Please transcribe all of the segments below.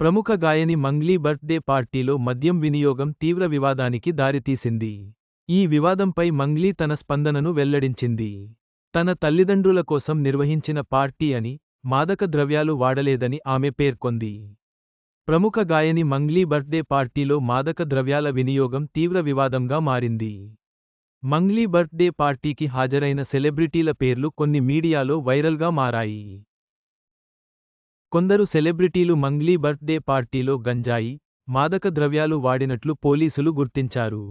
ప్రముఖ గాయని మంగ్లీ బర్త్డే పార్టీలో మద్యం వినియోగం తీవ్ర వివాదానికి దారితీసింది. ఈ వివాదంపై మంగ్లీ తన స్పందనను వెల్లడించింది. తన తల్లిదండ్రుల కోసం నిర్వహించిన పార్టీ అని మాదక ద్రవ్యాలు వాడలేదని ఆమె పేర్కొంది. ప్రముఖ గాయని మంగ్లీ బర్త్డే పార్టీలో మాదక ద్రవ్యాల వినియోగం తీవ్ర వివాదంగా మారింది. మంగ్లీ బర్త్డే పార్టీకి హాజరైన సెలబ్రిటీల పేర్లు కొన్ని మీడియాలో వైరల్గా మారాయి. కొందరు సెలబ్రిటీలు మంగ్లీ బర్త్డే పార్టీలో గంజాయి మాదక ద్రవ్యాలు వాడినట్లు పోలీసులు గుర్తించారు.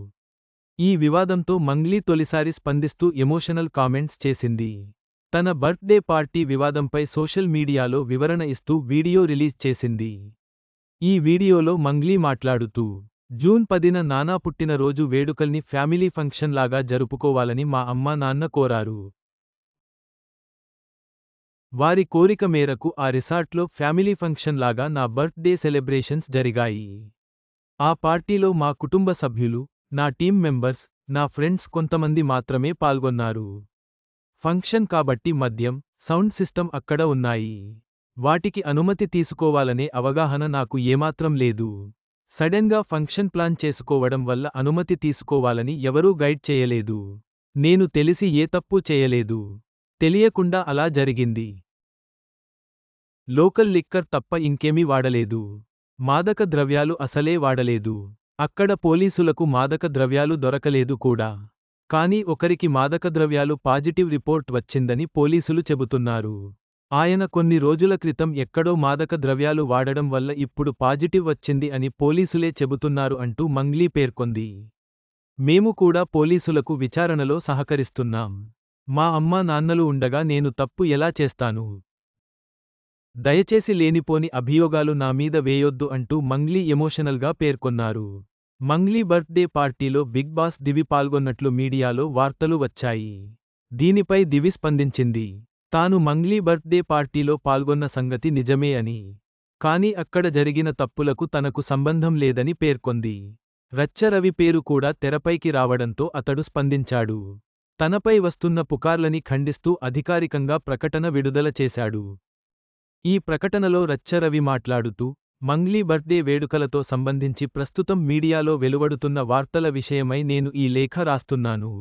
ఈ వివాదంతో మంగ్లీ తొలిసారి స్పందిస్తూ ఎమోషనల్ కామెంట్స్ చేసింది. తన బర్త్డే పార్టీ వివాదంపై సోషల్ మీడియాలో వివరణ ఇస్తూ వీడియో రిలీజ్ చేసింది. ఈ వీడియోలో మంగ్లీ మాట్లాడుతూ జూన్ పదిన నానా పుట్టినరోజు వేడుకల్ని ఫ్యామిలీ ఫంక్షన్ లాగా జరుపుకోవాలని మా అమ్మా నాన్న కోరారు. వారి కోరిక మేరకు ఆ రిసార్ట్లో ఫ్యామిలీ ఫంక్షన్ లాగా నా బర్త్డే సెలబ్రేషన్స్ జరిగాయి. ఆ పార్టీలో మా కుటుంబ సభ్యులు నా టీం మెంబర్స్ నా ఫ్రెండ్స్ కొంతమంది మాత్రమే పాల్గొన్నారు. ఫంక్షన్ కాబట్టి మద్యం సౌండ్ సిస్టమ్ అక్కడ ఉన్నాయి. వాటికి అనుమతి తీసుకోవాలనే అవగాహన నాకు ఏమాత్రం లేదు. సడెన్గా ఫంక్షన్ ప్లాన్ చేసుకోవడం వల్ల అనుమతి తీసుకోవాలని ఎవరూ గైడ్ చేయలేదు. నేను తెలిసి ఏ తప్పు చేయలేదు. తెలియకుండా అలా జరిగింది. లోకల్ లిక్కర్ తప్ప ఇంకేమీ వాడలేదు. మాదక ద్రవ్యాలు అసలే వాడలేదు. అక్కడ పోలీసులకు మాదక ద్రవ్యాలు దొరకలేదు కూడా. కానీ ఒకరికి మాదక ద్రవ్యాలు పాజిటివ్ రిపోర్ట్ వచ్చిందని పోలీసులు చెబుతున్నారు. ఆయన కొన్ని రోజుల క్రితం ఎక్కడో మాదక ద్రవ్యాలు వాడడం వల్ల ఇప్పుడు పాజిటివ్ వచ్చింది అని పోలీసులే చెబుతున్నారు అంటూ మంగ్లీ పేర్కొంది. మేము కూడా పోలీసులకు విచారణలో సహకరిస్తున్నాం. మా అమ్మా నాన్నలు ఉండగా నేను తప్పు ఎలా చేస్తాను? దయచేసి లేనిపోని అభియోగాలు నా మీద వేయొద్దు అంటూ మంగ్లీ ఎమోషనల్గా పేర్కొన్నారు. మంగ్లీ బర్త్డే పార్టీలో బిగ్ బాస్ దివి పాల్గొన్నట్లు మీడియాలో వార్తలు వచ్చాయి. దీనిపై దివి స్పందించింది. తాను మంగ్లీ బర్త్డే పార్టీలో పాల్గొన్న సంగతి నిజమే అని. కాని అక్కడ జరిగిన తప్పులకు తనకు సంబంధం లేదని పేర్కొంది. రచ్చరవి పేరు కూడా తెరపైకి రావడంతో అతడు స్పందించాడు. తనపై వస్తున్న పుకార్లని ఖండిస్తూ అధికారికంగా ప్రకటన విడుదల చేశాడు. ఈ ప్రకటనలో రచ్చరవి మాట్లాడుతూ మంగ్లీ బర్త్డే వేడుకలతో సంబంధించి ప్రస్తుతం మీడియాలో వెలువడుతున్న వార్తల విషయమై నేను ఈ లేఖ రాస్తున్నాను.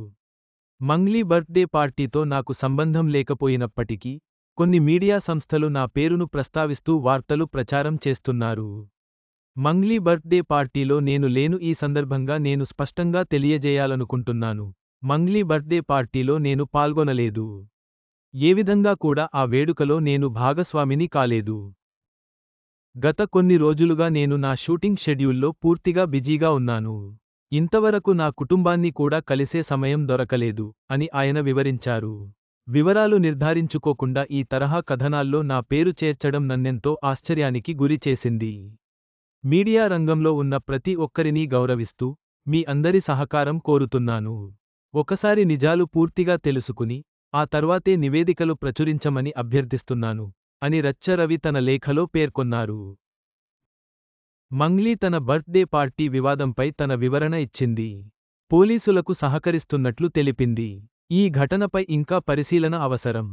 మంగ్లీ బర్త్డే పార్టీతో నాకు సంబంధం లేకపోయినప్పటికీ కొన్ని మీడియా సంస్థలు నా పేరును ప్రస్తావిస్తూ వార్తలు ప్రచారం చేస్తున్నారు. మంగ్లీ బర్త్డే పార్టీలో నేను లేను ఈ సందర్భంగా నేను స్పష్టంగా తెలియజేయాలనుకుంటున్నాను. మంగ్లీ బర్త్డే పార్టీలో నేను పాల్గొనలేదు. ఏ విధంగా కూడా ఆ వేడుకలో నేను భాగస్వామిని కాలేదు. గత కొన్ని రోజులుగా నేను నా షూటింగ్ షెడ్యూల్లో పూర్తిగా బిజీగా ఉన్నాను. ఇంతవరకు నా కుటుంబాన్ని కూడా కలిసే సమయం దొరకలేదు అని ఆయన వివరించారు. వివరాలు నిర్ధారించుకోకుండా ఈ తరహా కథనాల్లో నా పేరు చేర్చడం నన్నెంతో ఆశ్చర్యానికి గురిచేసింది మీడియా రంగంలో ఉన్న ప్రతి ఒక్కరినీ గౌరవిస్తూ మీ అందరి సహకారం కోరుతున్నాను. ఒకసారి నిజాలు పూర్తిగా తెలుసుకుని ఆ తర్వాతే నివేదికలు ప్రచురించమని అభ్యర్థిస్తున్నాను అని రచ్చరవి తన లేఖలో పేర్కొన్నారు. మంగ్లీ తన బర్త్డే పార్టీ వివాదంపై తన వివరణ ఇచ్చింది. పోలీసులకు సహకరిస్తున్నట్లు తెలిపింది. ఈ ఘటనపై ఇంకా పరిశీలన అవసరం.